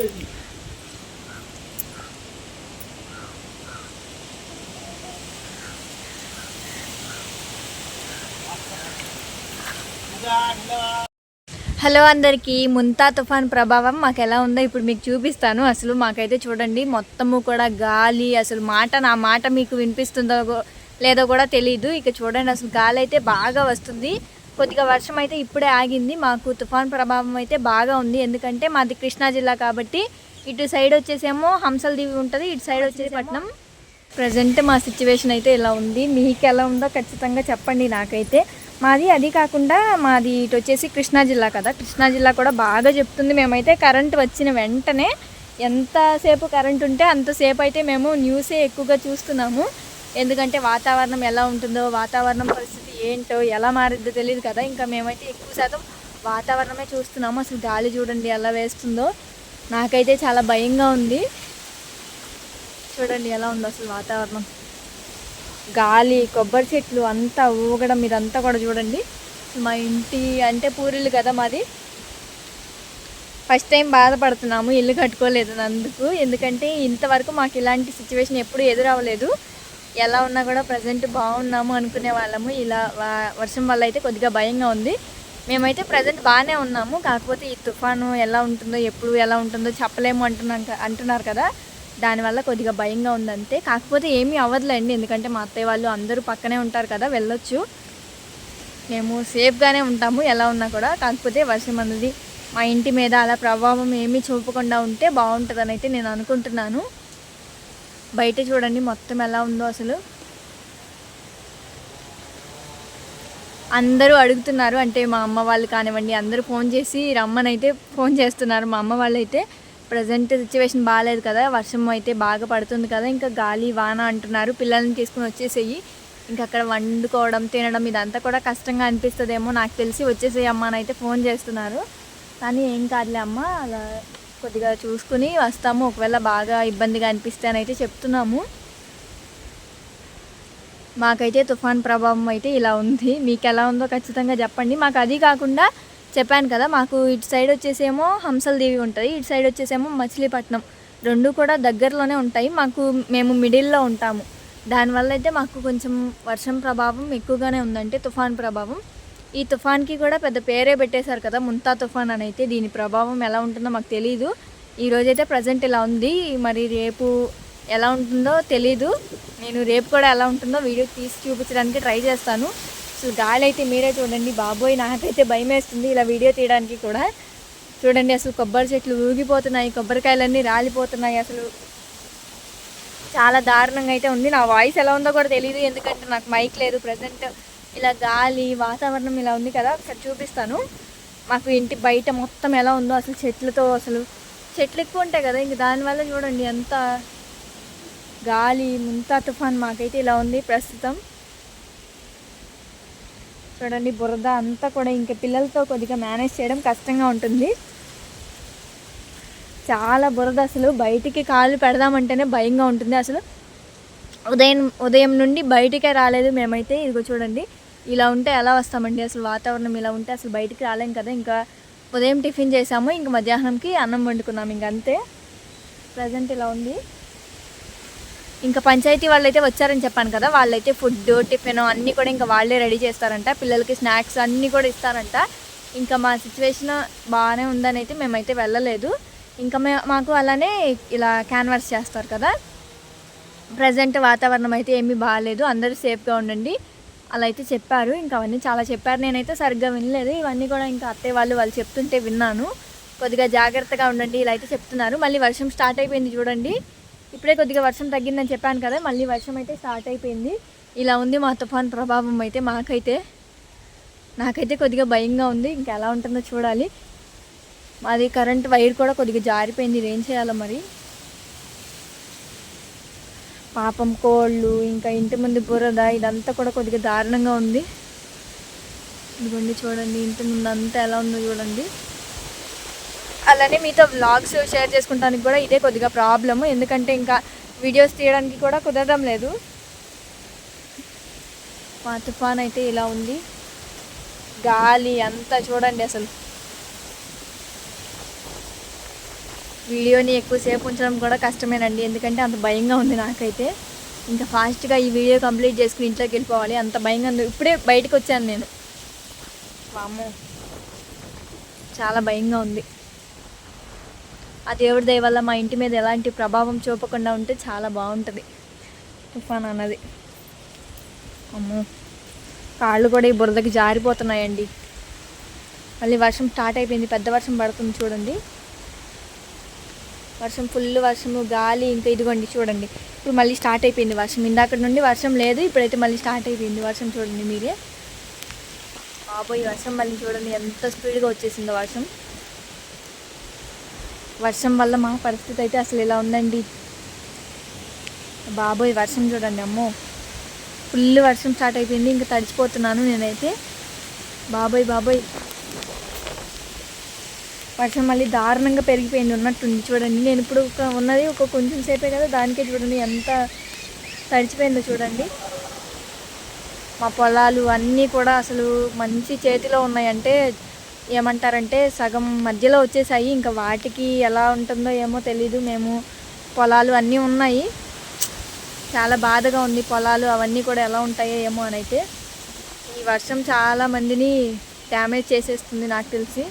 Hello అందరికీ ముంతా తుఫాన్ ప్రభావం మాకు ఎలా ఉందో ఇప్పుడు మీకు చూపిస్తాను. అసలు మాకైతే చూడండి మొత్తము కూడా గాలి అసలు మాట నా మాట మీకు వినిపిస్తుందో లేదో కూడా తెలియదు ఇక చూడండి అసలు గాలి అయితే బాగా వస్తుంది. కొద్దిగా వర్షం అయితే ఇప్పుడే ఆగింది. మాకు తుఫాన్ ప్రభావం అయితే బాగా ఉంది. ఎందుకంటే మాది కృష్ణా జిల్లా కాబట్టి ఇటు సైడ్ వచ్చేసేమో హంసల దీవి ఉంటుంది. ఇటు సైడ్ వచ్చేసి పట్నం ప్రజెంట్ మా సిచ్యువేషన్ అయితే ఇలా ఉంది. మీకు ఎలా ఉందో ఖచ్చితంగా చెప్పండి నాకైతే. మాది అది కాకుండా మాది ఇటు వచ్చేసి కృష్ణా జిల్లా కదా. కృష్ణా జిల్లా కూడా బాగా చెప్తుంది. మేమైతే కరెంట్ వచ్చిన వెంటనే ఎంతసేపు కరెంట్ ఉంటే అంతసేపు అయితే మేము న్యూసే ఎక్కువగా చూస్తున్నాము. ఎందుకంటే వాతావరణం ఎలా ఉంటుందో వాతావరణం పరిస్థితి ఏంటో ఎలా మారిద్దో తెలియదు కదా. ఇంకా మేమైతే ఎక్కువ శాతం వాతావరణమే చూస్తున్నాము. అసలు గాలి చూడండి ఎలా వేస్తుందో. నాకైతే చాలా భయంగా ఉంది. చూడండి ఎలా ఉందో అసలు వాతావరణం. గాలి కొబ్బరి చెట్లు అంతా ఊగడం మీరంతా కూడా చూడండి. మా ఇంటి అంటే పూరిల్లు కదా మాది. ఫస్ట్ టైం బాధపడుతున్నాము. ఇల్లు కట్టుకోలేదు అందుకు ఎందుకంటే ఇంతవరకు మాకు ఇలాంటి సిచ్యువేషన్ ఎప్పుడు ఎదురవ్వలేదు. ఎలా ఉన్నా కూడా ప్రజెంట్ బాగున్నాము అనుకునే వాళ్ళము. ఇలా వర్షం వల్ల అయితే కొద్దిగా భయంగా ఉంది. మేమైతే ప్రజెంట్ బాగానే ఉన్నాము. కాకపోతే ఈ తుఫాను ఎలా ఉంటుందో ఎప్పుడు ఎలా ఉంటుందో చెప్పలేము అంటున్నాం అంటున్నారు కదా. దానివల్ల కొద్దిగా భయంగా ఉందంతే కాకపోతే ఏమీ అవ్వదులేండి. ఎందుకంటే మా అత్తయ్య వాళ్ళు అందరూ పక్కనే ఉంటారు కదా వెళ్ళొచ్చు. మేము సేఫ్గానే ఉంటాము ఎలా ఉన్నా కూడా. కాకపోతే వర్షం అన్నది మా ఇంటి మీద అలా ప్రభావం ఏమీ చూపకుండా ఉంటే బాగుంటుందని అయితే నేను అనుకుంటున్నాను. బయట చూడండి మొత్తం ఎలా ఉందో అసలు. అందరూ అడుగుతున్నారు అంటే మా అమ్మ వాళ్ళు కానివ్వండి అందరూ ఫోన్ చేసి రమ్మనైతే ఫోన్ చేస్తున్నారు. మా అమ్మ వాళ్ళు అయితే ప్రజెంట్ సిచ్యువేషన్ బాగాలేదు కదా వర్షం అయితే బాగా పడుతుంది కదా ఇంకా గాలి వాన అంటున్నారు. పిల్లల్ని తీసుకుని వచ్చేసేయి. ఇంకా అక్కడ వండుకోవడం తినడం ఇదంతా కూడా కష్టంగా అనిపిస్తుందేమో నాకు తెలిసి. వచ్చేసేయి అమ్మ అని అయితే ఫోన్ చేస్తున్నారు. కానీ ఏం కాదులే అమ్మ అలా కొద్దిగా చూసుకుని వస్తాము. ఒకవేళ బాగా ఇబ్బందిగా అనిపిస్తే అని అయితే చెప్తున్నాము. మాకైతే తుఫాన్ ప్రభావం అయితే ఇలా ఉంది. మీకు ఎలా ఉందో ఖచ్చితంగా చెప్పండి. మాకు అది కాకుండా చెప్పాను కదా మాకు ఇటు సైడ్ వచ్చేసేమో హంసల దేవి ఉంటుంది. ఇటు సైడ్ వచ్చేసేమో మచిలీపట్నం. రెండు కూడా దగ్గరలోనే ఉంటాయి. మాకు మేము మిడిల్లో ఉంటాము. దానివల్ల అయితే మాకు కొంచెం వర్షం ప్రభావం ఎక్కువగానే ఉందంటే తుఫాన్ ప్రభావం. ఈ తుఫాన్కి కూడా పెద్ద పేరే పెట్టేశారు కదా ముంతా తుఫాన్ అని అయితే. దీని ప్రభావం ఎలా ఉంటుందో మాకు తెలియదు ఈ రోజైతే ప్రజెంట్ ఇలా ఉంది. మరి రేపు ఎలా ఉంటుందో తెలీదు. నేను రేపు కూడా ఎలా ఉంటుందో వీడియో తీసి చూపించడానికి ట్రై చేస్తాను. అసలు గాలి అయితే మీరే చూడండి. బాబోయ్ నాకైతే భయం వేస్తుంది ఇలా వీడియో తీయడానికి కూడా. చూడండి అసలు కొబ్బరి చెట్లు ఊగిపోతున్నాయి. కొబ్బరికాయలన్నీ రాలిపోతున్నాయి. అసలు చాలా దారుణంగా అయితే ఉంది. నా వాయిస్ ఎలా ఉందో కూడా తెలియదు ఎందుకంటే నాకు మైక్ లేదు. ప్రజెంట్ ఇలా గాలి వాతావరణం ఇలా ఉంది కదా ఒకసారి చూపిస్తాను. మాకు ఇంటి బయట మొత్తం ఎలా ఉందో అసలు చెట్లతో అసలు చెట్లు ఎక్కువ ఉంటాయి కదా ఇంక దానివల్ల చూడండి ఎంత గాలి ముంతా తుఫాన్ మాకైతే ఇలా ఉంది ప్రస్తుతం. చూడండి బురద అంతా కూడా ఇంకా పిల్లలతో కొద్దిగా మేనేజ్ చేయడం కష్టంగా ఉంటుంది. చాలా బురద అసలు బయటికి కాలు పెడదామంటేనే భయంగా ఉంటుంది అసలు. ఉదయం ఉదయం నుండి బయటికే రాలేదు మేమైతే ఇదిగో చూడండి. ఇలా ఉంటే ఎలా వస్తామండి? అసలు వాతావరణం ఇలా ఉంటే అసలు బయటికి రాలేం కదా? ఇంకా ఉదయం టిఫిన్ చేసాము ఇంకా మధ్యాహ్నంకి అన్నం వండుకున్నాము ఇంక అంతే. ప్రజెంట్ ఇలా ఉంది. ఇంకా పంచాయతీ వాళ్ళు అయితే వచ్చారని చెప్పాను కదా వాళ్ళైతే ఫుడ్ టిఫిన్ అన్నీ కూడా ఇంకా వాళ్ళే రెడీ చేస్తారంట. పిల్లలకి స్నాక్స్ అన్నీ కూడా ఇస్తారంట. ఇంకా మా సిచ్యువేషన్ బాగానే ఉందని అయితే మేమైతే వెళ్ళలేదు. ఇంకా మే మాకు అలానే ఇలా క్యాన్వాస్ చేస్తారు కదా. ప్రజెంట్ వాతావరణం అయితే ఏమీ బాగాలేదు. అందరూ సేఫ్గా ఉండండి. అలా అయితే చెప్పారు. ఇంకా అవన్నీ చాలా చెప్పారు. నేనైతే సరిగ్గా వినలేదు. ఇవన్నీ కూడా ఇంకా అత్తయ్య వాళ్ళు వాళ్ళు చెప్తుంటే విన్నాను. కొద్దిగా జాగ్రత్తగా ఉండండి ఇలా అయితే చెప్తున్నారు. మళ్ళీ వర్షం స్టార్ట్ అయిపోయింది చూడండి. ఇప్పుడే కొద్దిగా వర్షం తగ్గిందని చెప్పాను కదా మళ్ళీ వర్షం అయితే స్టార్ట్ అయిపోయింది. ఇలా ఉంది మా తుఫాన్ ప్రభావం అయితే మాకైతే. నాకైతే కొద్దిగా భయంగా ఉంది. ఇంకా ఎలా ఉంటుందో చూడాలి. మాది కరెంట్ వైర్ కూడా కొద్దిగా జారిపోయింది. ఇది ఏం చేయాలో మరి? పాపం కోళ్ళు ఇంకా ఇంటి ముందు బురద ఇదంతా కూడా కొద్దిగా దారుణంగా ఉంది. ఇదిగోండి చూడండి ఇంటి ముందు అంతా ఎలా ఉందో చూడండి. అలానే మీతో వ్లాగ్స్ షేర్ చేసుకుంటానికి కూడా ఇదే కొద్దిగా ప్రాబ్లము. ఎందుకంటే ఇంకా వీడియోస్ తీయడానికి కూడా కుదరడం లేదు. మా తుఫాన్ అయితే ఇలా ఉంది. గాలి అంతా చూడండి అసలు. వీడియోని ఎక్కువసేపు ఉంచడం కూడా కష్టమేనండి. ఎందుకంటే అంత భయంగా ఉంది నాకైతే. ఇంకా ఫాస్ట్గా ఈ వీడియో కంప్లీట్ చేసుకుని ఇంట్లోకి వెళ్ళిపోవాలి. అంత భయంగా ఉంది. ఇప్పుడే బయటకు వచ్చాను నేను. వామ్మో. చాలా భయంగా ఉంది. ఆ దేవుడి దయ వల్ల మా ఇంటి మీద ఎలాంటి ప్రభావం చూపకుండా ఉంటే చాలా బాగుంటుంది. తుఫాన్ అన్నది. అమ్మో. కాళ్ళు కూడా ఈ బురదకి జారిపోతున్నాయండి. మళ్ళీ వర్షం స్టార్ట్ అయిపోయింది. పెద్ద వర్షం పడుతుంది చూడండి. వర్షం ఫుల్ వర్షము గాలి ఇంకా ఇదిగోండి చూడండి. ఇప్పుడు మళ్ళీ స్టార్ట్ అయిపోయింది వర్షం. ఇందాక నుండి వర్షం లేదు ఇప్పుడైతే మళ్ళీ స్టార్ట్ అయిపోయింది వర్షం చూడండి మీరే. బాబోయ్ వర్షం మళ్ళీ చూడండి ఎంత స్పీడ్గా వచ్చేసిందో వర్షం. వర్షం వల్ల మా పరిస్థితి అయితే అసలు ఇలా ఉందండి? బాబోయ్ వర్షం చూడండి అమ్మో. ఫుల్ వర్షం స్టార్ట్ అయిపోయింది ఇంకా తడిచిపోతున్నాను నేనైతే. బాబోయ్ బాబోయ్. వర్షం మళ్ళీ దారుణంగా పెరిగిపోయింది ఉన్నట్టుంది చూడండి. నేను ఇప్పుడు ఒక ఉన్నది ఒక కొంచెం సేపే కదా దానికే చూడండి ఎంత తడిచిపోయిందో చూడండి. మా పొలాలు అన్నీ కూడా అసలు మంచి చేతిలో ఉన్నాయంటే ఏమంటారంటే సగం మధ్యలో వచ్చేసాయి. ఇంకా వాటికి ఎలా ఉంటుందో ఏమో తెలీదు. మేము పొలాలు అన్నీ ఉన్నాయి. చాలా బాధగా ఉంది పొలాలు అవన్నీ కూడా ఎలా ఉంటాయో ఏమో అని అయితే. ఈ వర్షం చాలా మందిని డ్యామేజ్ చేసేస్తుంది నాకు తెలిసి.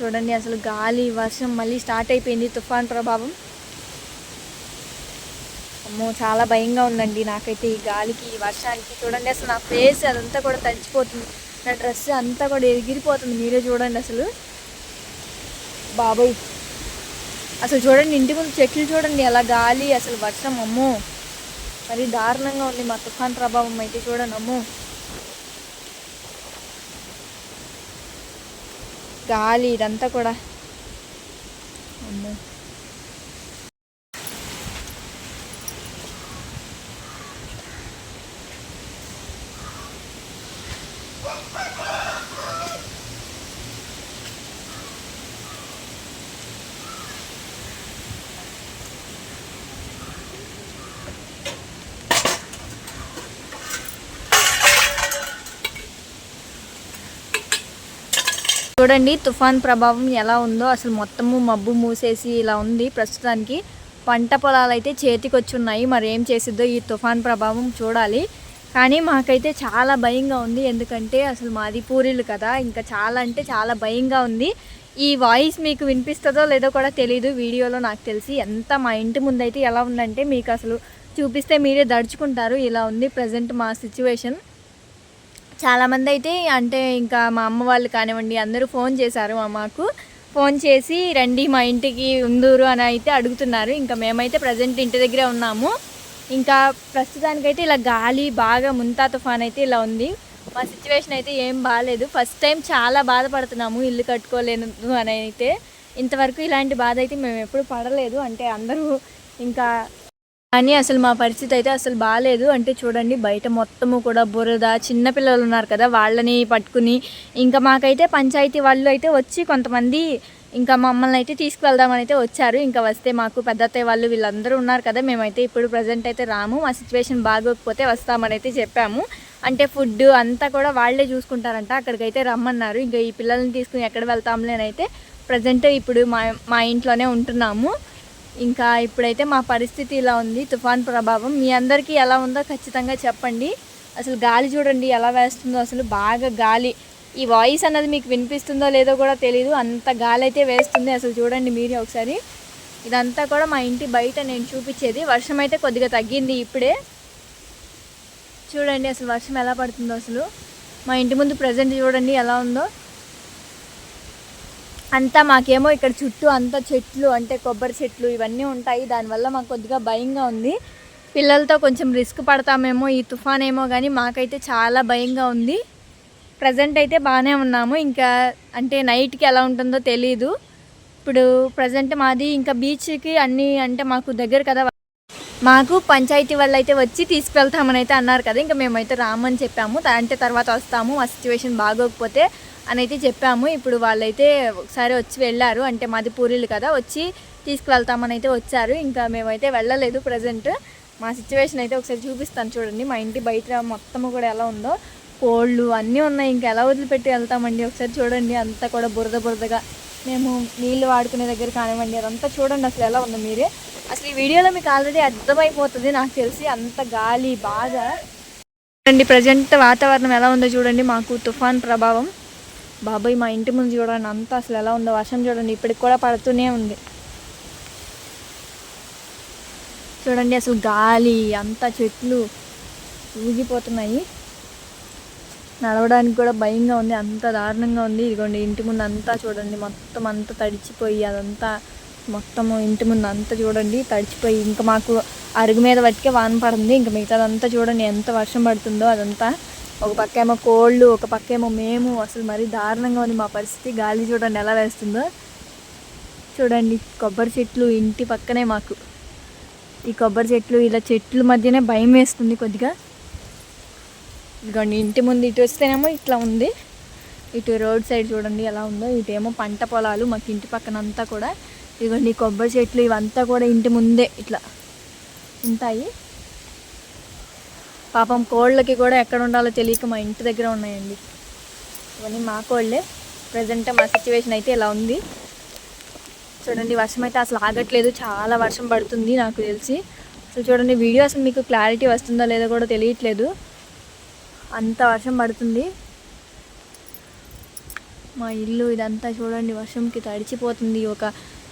చూడండి అసలు గాలి వర్షం మళ్ళీ స్టార్ట్ అయిపోయింది తుఫాన్ ప్రభావం. అమ్మో చాలా భయంగా ఉందండి నాకైతే ఈ గాలికి ఈ వర్షానికి. చూడండి అసలు నా ఫేస్ అదంతా కూడా తడిచిపోతుంది. నా డ్రెస్ అంతా కూడా ఎగిరిపోతుంది మీరే చూడండి అసలు. బాబోయ్. అసలు చూడండి ఇంటి ముందు చెట్లు చూడండి ఎలా గాలి అసలు వర్షం అమ్మో. మరి దారుణంగా ఉంది మా తుఫాన్ ప్రభావం అయితే చూడండి అమ్మో. గాలి ఇదంతా కూడా అమ్మో చూడండి తుఫాన్ ప్రభావం ఎలా ఉందో. అసలు మొత్తము మబ్బు మూసేసి ఇలా ఉంది ప్రస్తుతానికి. పంట పొలాలు అయితే చేతికి వచ్చి ఉన్నాయి మరి ఏం చేసిద్దో ఈ తుఫాన్ ప్రభావం చూడాలి. కానీ మాకైతే చాలా భయంగా ఉంది. ఎందుకంటే అసలు మాది పూరీలు కదా. ఇంకా చాలా అంటే చాలా భయంగా ఉంది. ఈ వాయిస్ మీకు వినిపిస్తుందో లేదో కూడా తెలియదు వీడియోలో నాకు తెలిసి ఎంత మా ఇంటి ముందైతే ఎలా ఉందంటే మీకు అసలు చూపిస్తే మీరే దడుచుకుంటారు. ఇలా ఉంది ప్రజెంట్ మా సిచ్యువేషన్. చాలామంది అయితే అంటే ఇంకా మా అమ్మ వాళ్ళు కానివ్వండి అందరూ ఫోన్ చేశారు అమ్మకు. ఫోన్ చేసి రండి మా ఇంటికి ఉందూరు అని అయితే అడుగుతున్నారు. ఇంకా మేమైతే ప్రజెంట్ ఇంటి దగ్గరే ఉన్నాము. ఇంకా ప్రస్తుతానికైతే ఇలా గాలి బాగా ముంతా తుఫాన్ అయితే ఇలా ఉంది. మా సిచ్యువేషన్ అయితే ఏం బాగాలేదు ఫస్ట్ టైం చాలా బాధపడుతున్నాము ఇల్లు కట్టుకోలేను అని అయితే. ఇంతవరకు ఇలాంటి బాధ అయితే మేము ఎప్పుడు పడలేదు. అంటే అందరూ ఇంకా కానీ అసలు మా పరిస్థితి అయితే అసలు బాగాలేదు అంటే చూడండి బయట మొత్తము కూడా బురద చిన్నపిల్లలు ఉన్నారు కదా వాళ్ళని పట్టుకుని. ఇంకా మాకైతే పంచాయతీ వాళ్ళు అయితే వచ్చి కొంతమంది ఇంకా మమ్మల్ని అయితే తీసుకువెళ్దామని అయితే వచ్చారు. ఇంకా వస్తే మాకు పెద్ద అత్తయ్య వాళ్ళు వీళ్ళందరూ ఉన్నారు కదా మేమైతే ఇప్పుడు ప్రజెంట్ అయితే రాము. మా సిచ్యువేషన్ బాగోకపోతే వస్తామని అయితే చెప్పాము. అంటే ఫుడ్ అంతా కూడా వాళ్ళే చూసుకుంటారంట అక్కడికైతే రమ్మన్నారు. ఇంకా ఈ పిల్లల్ని తీసుకుని ఎక్కడ వెళ్తాంలే అయితే ప్రజెంట్ ఇప్పుడు మా మా ఇంట్లోనే ఉంటున్నాము. ఇంకా ఇప్పుడైతే మా పరిస్థితి ఇలా ఉంది. తుఫాన్ ప్రభావం మీ అందరికీ ఎలా ఉందో ఖచ్చితంగా చెప్పండి. అసలు గాలి చూడండి ఎలా వేస్తుందో. అసలు బాగా గాలి. ఈ వాయిస్ అన్నది మీకు వినిపిస్తుందో లేదో కూడా తెలియదు అంత గాలి అయితే వేస్తుంది. అసలు చూడండి మీరే ఒకసారి. ఇదంతా కూడా మా ఇంటి బయట నేను చూపించేది. వర్షం అయితే కొద్దిగా తగ్గింది ఇప్పుడే. చూడండి అసలు వర్షం ఎలా పడుతుందో అసలు. మా ఇంటి ముందు ప్రజెంట్ చూడండి ఎలా ఉందో. అంతా మాకేమో ఇక్కడ చుట్టూ అంతా చెట్లు అంటే కొబ్బరి చెట్లు ఇవన్నీ ఉంటాయి. దానివల్ల మాకు కొద్దిగా భయంగా ఉంది. పిల్లలతో కొంచెం రిస్క్ పడతామేమో ఈ తుఫాన్ ఏమో కానీ మాకైతే చాలా భయంగా ఉంది. ప్రజెంట్ అయితే బాగానే ఉన్నాము. ఇంకా అంటే నైట్కి ఎలా ఉంటుందో తెలీదు. ఇప్పుడు ప్రజెంట్ మాది ఇంకా బీచ్కి అన్నీ అంటే మాకు దగ్గర కదా. మాకు పంచాయతీ వాళ్ళు అయితే వచ్చి తీసుకెళ్తామని అయితే అన్నారు కదా. ఇంకా మేమైతే రామని చెప్పాము. అంటే తర్వాత వస్తాము. ఆ సిచ్యువేషన్ బాగోకపోతే అని అయితే చెప్పాము. ఇప్పుడు వాళ్ళైతే ఒకసారి వచ్చి వెళ్ళారు. అంటే మాది పూరీలు కదా వచ్చి తీసుకువెళ్తామని అయితే వచ్చారు. ఇంకా మేమైతే వెళ్ళలేదు ప్రజెంట్. మా సిచ్యువేషన్ అయితే ఒకసారి చూపిస్తాను చూడండి. మా ఇంటి బయట మొత్తము కూడా ఎలా ఉందో. కోళ్ళు అన్నీ ఉన్నాయి. ఇంకా ఎలా వదిలిపెట్టి వెళ్తామండి ఒకసారి చూడండి. అంతా కూడా బురద బురదగా. మేము నీళ్ళు వాడుకునే దగ్గర కానివ్వండి. అదంతా చూడండి అసలు ఎలా ఉందో మీరే. అసలు ఈ వీడియోలో మీకు ఆల్రెడీ అర్థమైపోతుంది నాకు తెలిసి. అంత గాలి బాగా చూడండి ప్రజెంట్ వాతావరణం ఎలా ఉందో చూడండి. మాకు తుఫాన్ ప్రభావం. బాబాయ్ మా ఇంటి ముందు చూడండి అంతా అసలు ఎలా ఉందో వర్షం చూడండి ఇప్పటికి కూడా పడుతూనే ఉంది. చూడండి అసలు గాలి అంతా చెట్లు ఊగిపోతున్నాయి. నడవడానికి కూడా భయంగా ఉంది అంత దారుణంగా ఉంది. ఇదిగోండి ఇంటి ముందు అంతా చూడండి మొత్తం అంతా తడిచిపోయి అదంతా మొత్తం ఇంటి ముందు అంతా చూడండి తడిచిపోయి. ఇంకా మాకు అరుగు మీద పట్టుకే వాన పడింది ఇంకా మిగతాదంతా చూడండి ఎంత వర్షం పడుతుందో అదంతా ఒక పక్క ఏమో కోళ్ళు ఒక పక్క ఏమో మేము. అసలు మరీ దారుణంగా ఉంది మా పరిస్థితి. గాలి చూడండి ఎలా వేస్తుందో. చూడండి కొబ్బరి చెట్లు ఇంటి పక్కనే మాకు. ఈ కొబ్బరి చెట్లు ఇలా చెట్ల మధ్యనే భయం వేస్తుంది కొద్దిగా. ఇదిగోండి ఇంటి ముందు ఇటు వస్తేనేమో ఇట్లా ఉంది. ఇటు రోడ్ సైడ్ చూడండి ఎలా ఉందో. ఇటేమో పంట పొలాలు మాకు ఇంటి పక్కన అంతా కూడా. ఇదిగోండి ఈ కొబ్బరి చెట్లు ఇవంతా కూడా ఇంటి ముందే ఇట్లా ఉంటాయి. పాపం కోళ్ళకి కూడా ఎక్కడ ఉండాలో తెలియక మా ఇంటి దగ్గర ఉన్నాయండి. ఇవన్నీ మా కోళ్ళే. ప్రజెంట్ మా సిచ్యువేషన్ అయితే ఇలా ఉంది. చూడండి వర్షం అయితే అసలు ఆగట్లేదు. చాలా వర్షం పడుతుంది నాకు తెలిసి. అసలు చూడండి వీడియో అసలు మీకు క్లారిటీ వస్తుందో లేదో కూడా తెలియట్లేదు. అంత వర్షం పడుతుంది. మా ఇల్లు ఇదంతా చూడండి వర్షంకి తడిచిపోతుంది. ఒక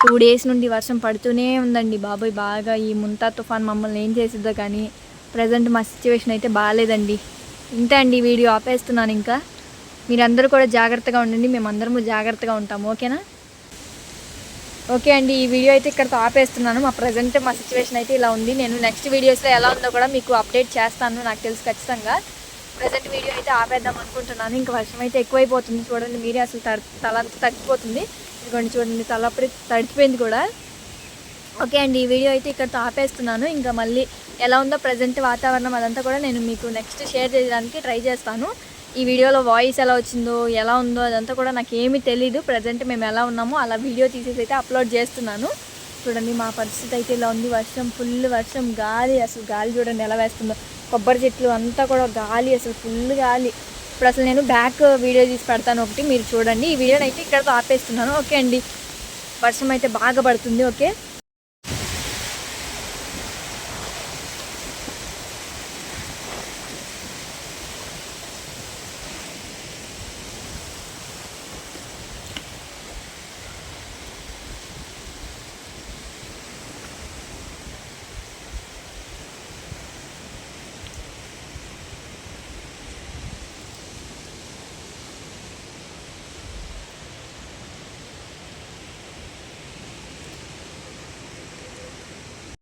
టూ డేస్ నుండి వర్షం పడుతూనే ఉందండి బాబాయ్. బాగా ఈ ముంతా తుఫాన్ మమ్మల్ని ఏం చేసిద్దో కానీ. ప్రజెంట్ మా సిచ్యువేషన్ అయితే బాగాలేదండి. ఇంతే అండి వీడియో ఆపేస్తున్నాను ఇంకా. మీరందరూ కూడా జాగ్రత్తగా ఉండండి మేమందరము జాగ్రత్తగా ఉంటాము ఓకేనా? ఓకే అండి ఈ వీడియో అయితే ఇక్కడతో ఆపేస్తున్నాను. మా ప్రజెంట్ మా సిచ్యువేషన్ అయితే ఇలా ఉంది. నేను నెక్స్ట్ వీడియోస్లో ఎలా ఉందో కూడా మీకు అప్డేట్ చేస్తాను నాకు తెలుసు ఖచ్చితంగా. ప్రజెంట్ వీడియో అయితే ఆపేద్దాం అనుకుంటున్నాను. ఇంకా వర్షం అయితే ఎక్కువైపోతుంది. చూడండి మీరే అసలు తల తగ్గిపోతుంది ఇదిగోండి చూడండి తల తడిచిపోయింది కూడా. ఓకే అండి ఈ వీడియో అయితే ఇక్కడతో ఆపేస్తున్నాను ఇంకా మళ్ళీ ఎలా ఉందో ప్రజెంట్ వాతావరణం అదంతా కూడా నేను మీకు నెక్స్ట్ షేర్ చేయడానికి ట్రై చేస్తాను. ఈ వీడియోలో వాయిస్ ఎలా వచ్చిందో ఎలా ఉందో అదంతా కూడా నాకు ఏమీ తెలీదు. ప్రజెంట్ మేము ఎలా ఉన్నామో అలా వీడియో తీసేసి అయితే అప్లోడ్ చేస్తున్నాను. చూడండి మా పరిస్థితి అయితే ఇలా ఉంది. వర్షం ఫుల్ వర్షం గాలి. అసలు గాలి చూడండి ఎలా వేస్తుందో. కొబ్బరి చెట్లు అంతా కూడా గాలి అసలు ఫుల్ గాలి. ఇప్పుడు అసలు నేను బ్యాక్ వీడియో తీసి పెడతాను ఒకటి మీరు చూడండి. ఈ వీడియోని అయితే ఇక్కడతో ఆపేస్తున్నాను ఓకే అండి. వర్షం అయితే బాగా పడుతుంది ఓకే?